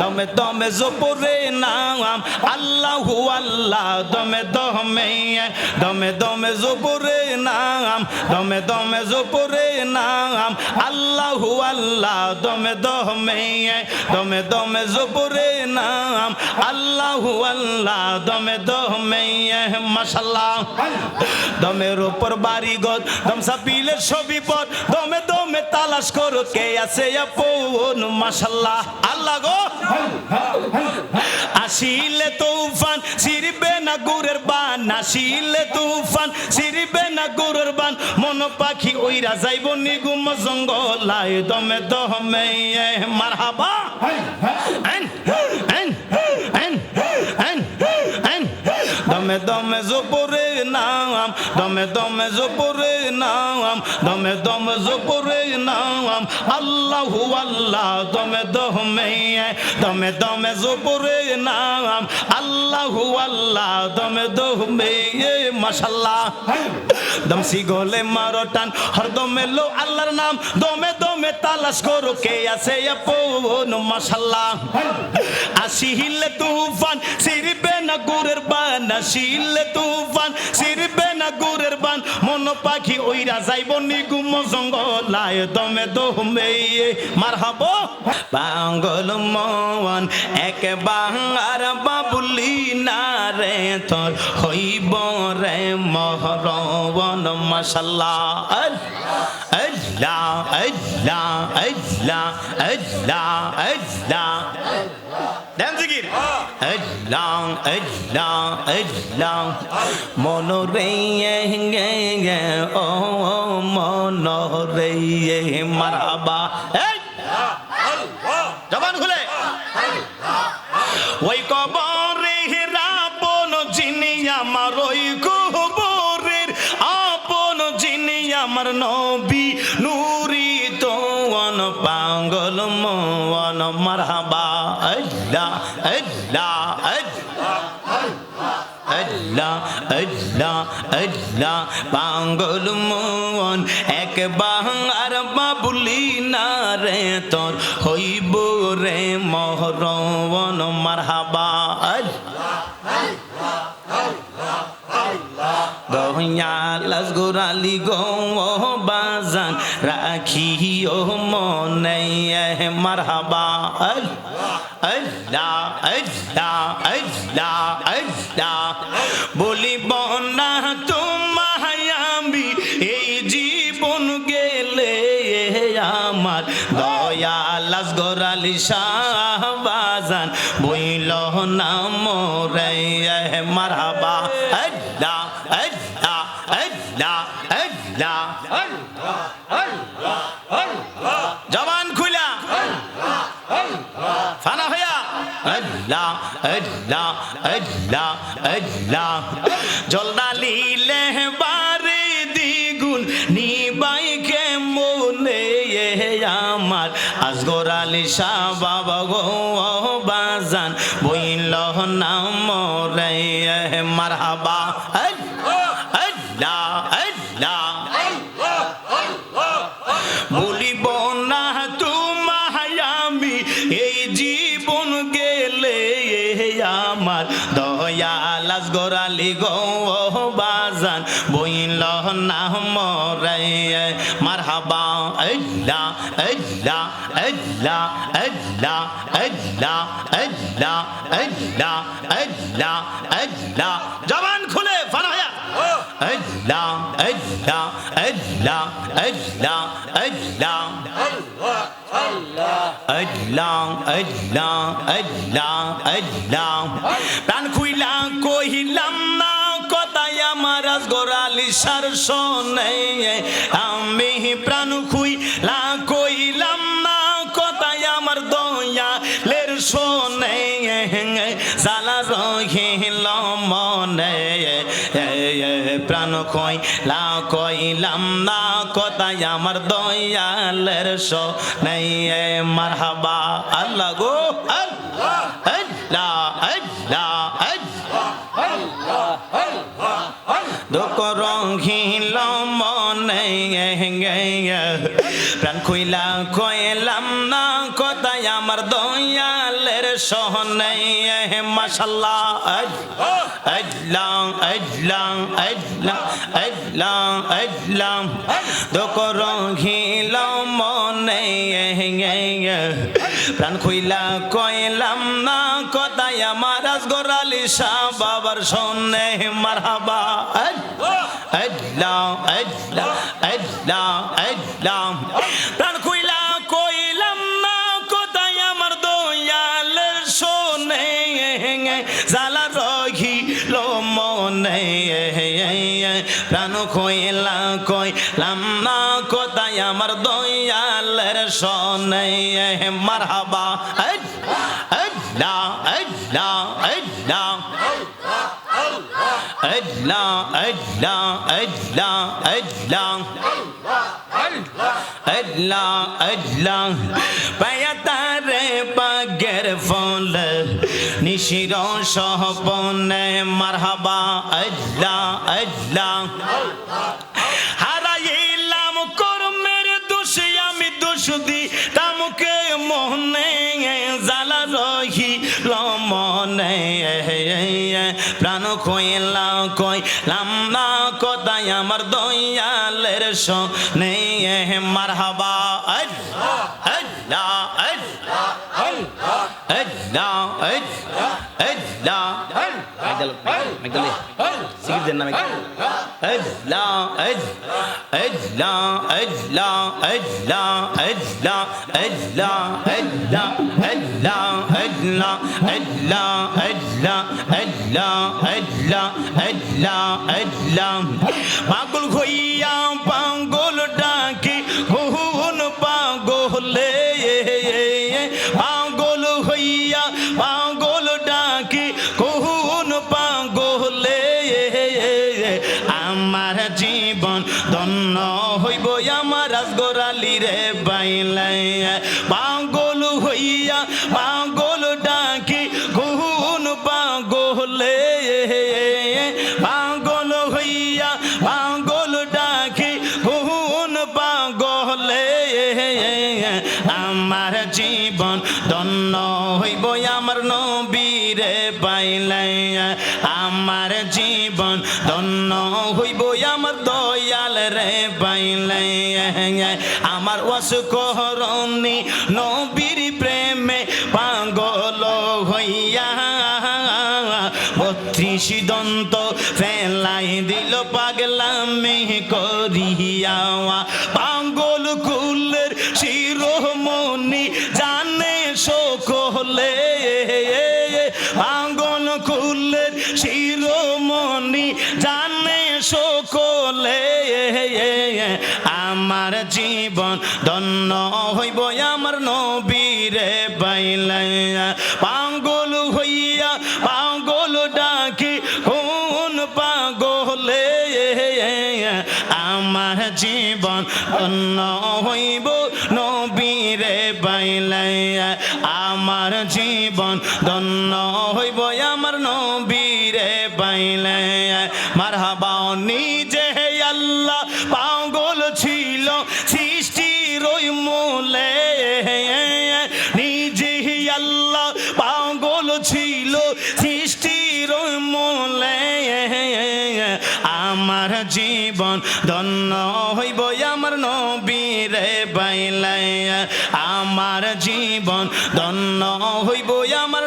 দমে দমে জোপরে নাম, আল্লাহু আল্লাহ, দমে দমে দমে দমে জোপরে নাম, দমে দমে জোপরে নাম, আল্লাহু আল্লাহ, দমে দমে দমে দমে জোপরে নাম, আল্লাহু আল্লাহ, দমে দমে মাশাল্লাহ দমের বাড়ি গদ দম সাপিলে ছবি পথ দমে দমে তালাশ করো, কে আছে আপন মাশাল্লাহ আল্লাহ গো আসিলে তুফান সিরিবে না গুরের বান। আসিলে তুফান সিরিবে না গুরের বান। মন পাখি ওইরা যাইব নিগুম জঙ্গলায়। দমে দমে মারহাবা। আইন। দমে দমে জোপরে নাম, দমে দমে জোপরে নাম, দমে দমে জোপরে নাম। আল্লাহু আল্লাহ দমে দমে দমে দমে জোপরে নাম। আল্লাহু আল্লাহ দমে দমে মাশাল্লাহ দমসি গলে মারো টান হরদমে লো আল্লাহর নাম। দমে দমে তালাশ করো কে আছে আপন মাশাল্লাহ আসিলে তুফান, সিরবে না গুরের বান আসিলে তুফান সিরবে না গুরের বান। মন পাখি ওইরা যাইব নিগুম জঙ্গলায়। দমে দমে মারহাবো। পাগল মন, এক বাংলার বাবুলি না রে তোর। হইব রে মহরবন, মাশাল্লাহ। আল্লাহ আল্লাহ আল্লাহ আল্লাহ আল্লাহ। দেন জিকির আল্লাহ আল্লাহ আল্লাহ মন রে গে ও মন রে মারাবা এই জবান খুলে মন মারহাবা, আল্লাহ আল্লাহ আল্লাহ আল্লাহ আল্লাহ। পাগল মন এক বাংলার বাবুলি না রে তোর হইব রে মহরবন মারহাবা দহিয়ালাস গোরালি গো বাজান রাখি ও মনে মারহাবা। আল্লাহ আল্লাহ আল্লাহ আল্লাহ বলিব না তোমায় এই জীবন গেলে আমার। দয়ালাস গোরালি শাহ জবান খুলা ফানা হইয়া। আল্লাহ আল্লাহ আল্লাহ আল্লাহ জলদালিলে বারে দ্বিগুণ নিবাই কে মনে আমার। আসগর আলী শাহ বাবা গো বাজান, বইল নাম রে মারহাবা। আল্লাহ আল্লাহ আল্লাহ আল্লাহ আল্লাহ আল্লাহ আল্লাহ আল্লাহ জবান খুলে ফানা হয়া আল্লাহ আল্লাহ আল্লাহ আল্লাহ আল্লাহ আল্লাহ আল্লাহ আল্লাহ আল্লাহ প্রাণ খুইলা কহিলাম না কথাই আমার গোরালি সার শোনে আমি প্রাণ খুইলা আমার দয়া লের শোনে জালা রহিল মনে। প্রাণ কইলা, কইলাম না কথাই আমার দয়ালের শোনে। মারহাবা, আল্লাহ গো দুঃখ রহিল মনে, প্রাণ খুইলা কইলাম না আমার দয়ালের সোহনে মাশাল্লাহ। আজলাম আজলাম মনে প্রাণ খুইলা কইলাম না কথায় আমার গোরালি শাহ বাবার সন্নে মারহাবা। আল্লাহ আল্লাহ আল্লাহ আল্লাহ। আল্লাহ আল্লাহ। পায়াতারে পাগের ফল, নিশির সহপনে মারহাবা। আল্লাহ আল্লাহ। হারাইলাম কর্মের দোষে আমি দোষ দি তামুকে মনে জালা রহি মনে প্রাণ কইলা না কোথায় আমার দয়ালের শোনে? মারহাবা। আল্লাহ আল্লাহ আল্লাহ আল্লাহ আল্লাহ মেঘদাল মেঘদাল সিগির দেন না আল্লাহ আল্লাহ আল্লাহ আল্লাহ আল্লাহ আল্লাহ আল্লাহ আল্লাহ। আল্লাহ আল্লাহ আল্লাহ আল্লাহ আল্লাহ আল্লাহ আল্লাহ পাগল হইয়া পাগল ডাকি হুন পাগলে পাগল হইয়া পাগল ডাকি কহুন পাগলে আমার জীবন ধন্য হইব আমার রাজগোরালি রে বাইলে। পাগল হইয়া জীবন ধন্য হইব আমার দয়াল রে পাইলে। আমার অসুকরণী নবীর প্রেমে পাগল হইয়া। বত্রিশ দন্ত ফেলাই দিল পাগলামি করিয়া। পাগল কুলের শিরোমণি জানে সকলে। পাগল বাইলে আমার জীবন ধন্য হইব, আমার নবীরে বাইলে মারহাবা, নিজে আল্লাহ, পাগল ছিল, সৃষ্টির ওই মূলে। নিজে আল্লাহ, পাগল ছিল, সৃষ্টির ওই মূলে। আমার জীবন ধন্য হইব, আমার নবীরে বাইলে আমার জীবন ধন্য হইব আমার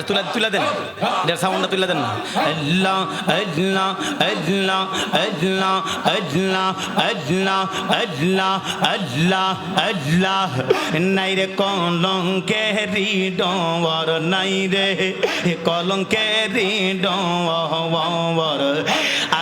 এটা তুলা তুলা দেন। এটার সাউন্ডটা তুলা দেন না। আল্লাহ আল্লাহ আল্লাহ আল্লাহ আল্লাহ আল্লাহ আল্লাহ আল্লাহ আল্লাহ নাই রে কলঙ্কেরি ডর নাই রে কলঙ্কেরি ডর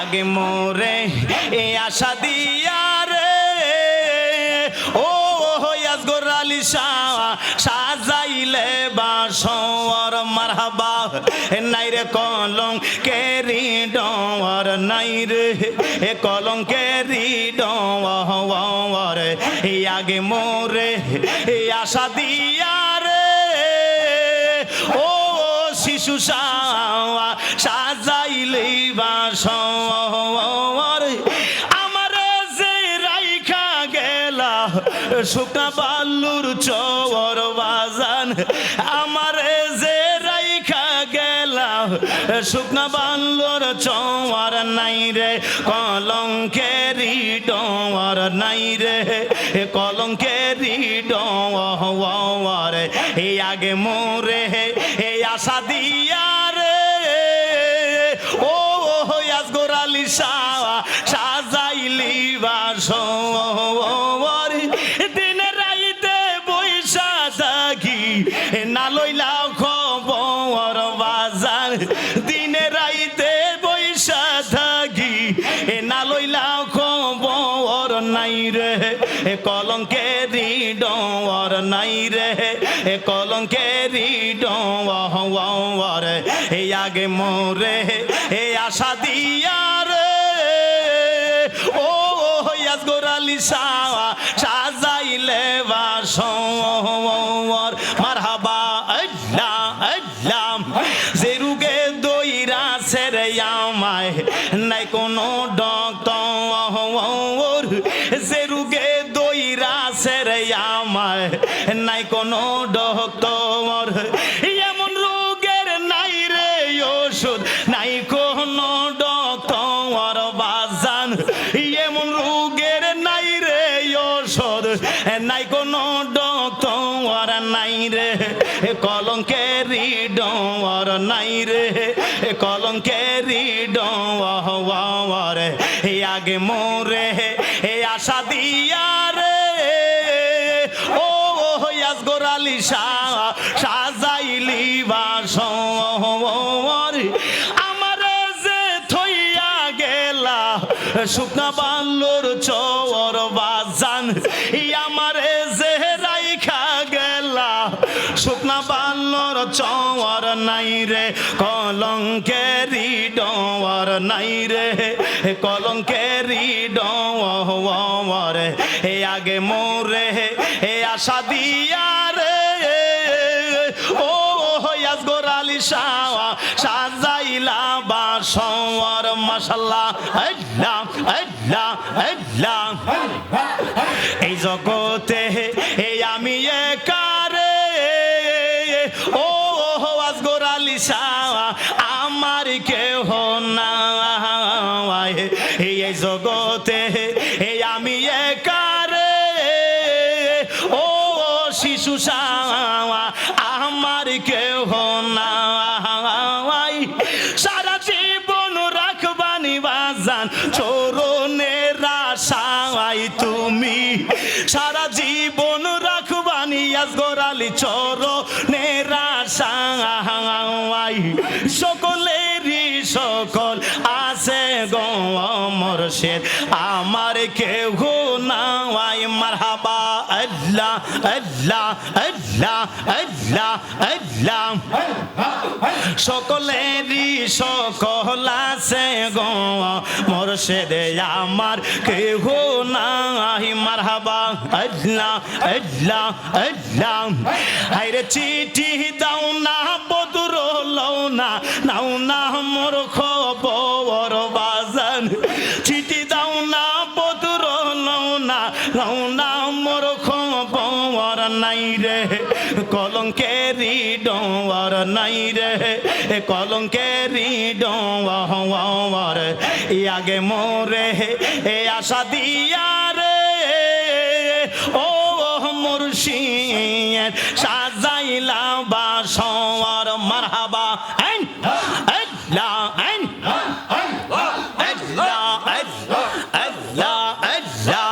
আগে মোরে এ আশা নাই রে কলং কেরি ডর নাই রে এ কলং কেরি ডর আগে মোরে আশা দিয়া রে। ও শিশু সাওয়া, সাজাইলে বাসর আমার যে রাইখা শুকনা বালুর চর বাজান, আমারে শুকনা বালুর চোয়ার নাই রে কলঙ্কের ডর নাই রে। কলঙ্কেরি ডর হে আগে মোরে এই আশা দিয়া রে কলঙ্কেরি ডর এই আগে মোরে, এ আশা দিয়া রে। ও ইয়াসগর আলী শাহ সাজাইলে বাসর। মারহাবা, আল্লাহ আল্লাহ। যে রুগে দইরা ছেড়ে আমায়, নাই কোনো রে কলঙ্কেরি ডর নাই রে এ কলঙ্কেরি ডর আগে মোরে এ আশা দিয়া রে। ও ইয়াসগর আলী শাহ, সাজাইলি বাসর। আমার যে থইয়া গেলা, শুকনা বাল্লোর চর বাজান আমারে যে চর নাই রে, কলঙ্কেরি ডর নাই রে, কলঙ্কেরি ডর এ আগে মোরে, এ আশা দিয়া রে, ও ইয়াসগর আলী শাহ সাজাইলা আল্লাহ আল্লাহ আল্লাহ এই জগতে বাজান চরণের আশাই তুমি। সারা জীবন আল্লাহ আল্লাহ আল্লাহ আল্লাহ সকলেরই সকল আছে গো। মোরশেদে আমার কেহ নাই। মারহাবা আল্লাহ আল্লাহ আল্লাহ হাইরে চিঠি দাও না, বদুর লও না। নাও না মোর খবর। রে কলঙ্কেরি ডর নাই রে কলঙ্কেরি ডর আগে মোরে, এ আশা দিয়া রে, ও মুর্শিদ, সাজাইলা বাসর